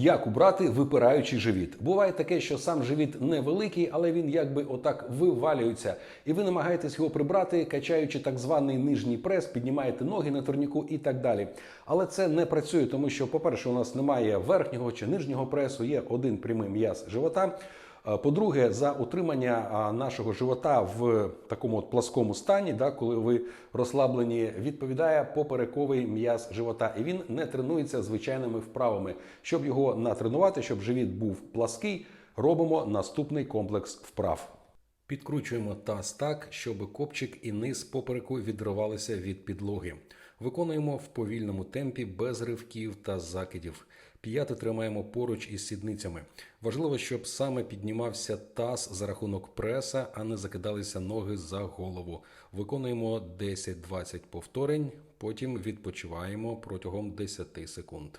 Як убрати випираючий живіт? Буває таке, що сам живіт невеликий, але він якби отак вивалюється, і ви намагаєтесь його прибрати, качаючи так званий нижній прес, піднімаєте ноги на турніку і так далі. Але це не працює, тому що, по-перше, у нас немає верхнього чи нижнього пресу, є один прямий м'яз живота. Е, По-друге, за утримання нашого живота в такому от пласкому стані, да, коли ви розслаблені, відповідає поперековий м'яз живота, і він не тренується звичайними вправами. Щоб його натренувати, щоб живіт був плаский, робимо наступний комплекс вправ. Підкручуємо таз так, щоб копчик і низ попереку відривалися від підлоги. Виконуємо в повільному темпі без ривків та закидів. П'яти тримаємо поруч із сідницями. Важливо, щоб саме піднімався таз за рахунок преса, а не закидалися ноги за голову. Виконуємо 10-20 повторень, потім відпочиваємо протягом 10 секунд.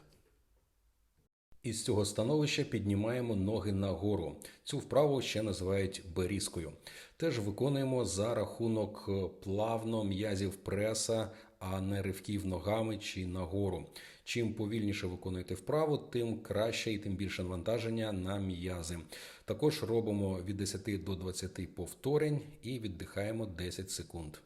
Із цього становища піднімаємо ноги нагору. Цю вправу ще називають берізкою. Теж виконуємо за рахунок е, плавно м'язів преса, а не ривків ногами чи нагору. Чим повільніше виконуєте вправу, тим краще і тим більше навантаження на м'язи. Також робимо від 10 до 20 повторень і віддихаємо 10 секунд.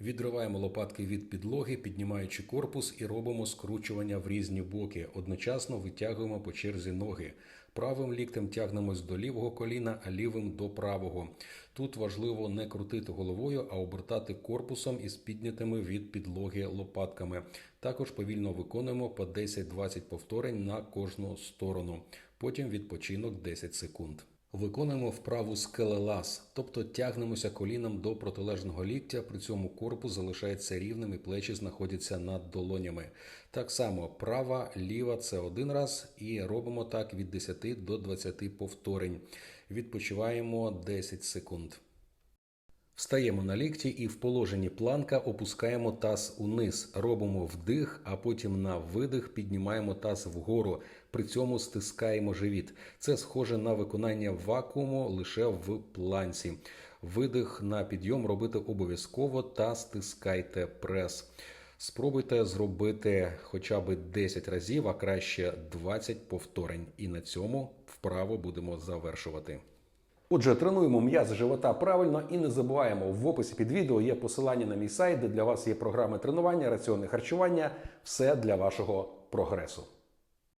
Відриваємо лопатки від підлоги, піднімаючи корпус і робимо скручування в різні боки. Одночасно витягуємо по черзі ноги. Правим ліктем тягнемось до лівого коліна, а лівим до правого. Тут важливо не крутити головою, а обертати корпусом із піднятими від підлоги лопатками. Також повільно виконуємо по 10-20 повторень на кожну сторону. Потім відпочинок 10 секунд. Виконуємо вправу скелелаз, тобто тягнемося коліном до протилежного ліктя, при цьому корпус залишається рівним і плечі знаходяться над долонями. Так само права, ліва це один раз, і робимо так від 10 до 20 повторень. Відпочиваємо 10 секунд. Встаємо на лікті і в положенні планка опускаємо таз униз. Робимо вдих, а потім на видих піднімаємо таз вгору. При цьому стискаємо живіт. Це схоже на виконання вакууму лише в планці. Видих на підйом робити обов'язково та стискайте прес. Спробуйте зробити хоча б 10 разів, а краще 20 повторень. І на цьому вправо будемо завершувати. Отже, тренуємо м'яз живота правильно і не забуваємо, в описі під відео є посилання на мій сайт, де для вас є програми тренування, раціони харчування. Все для вашого прогресу.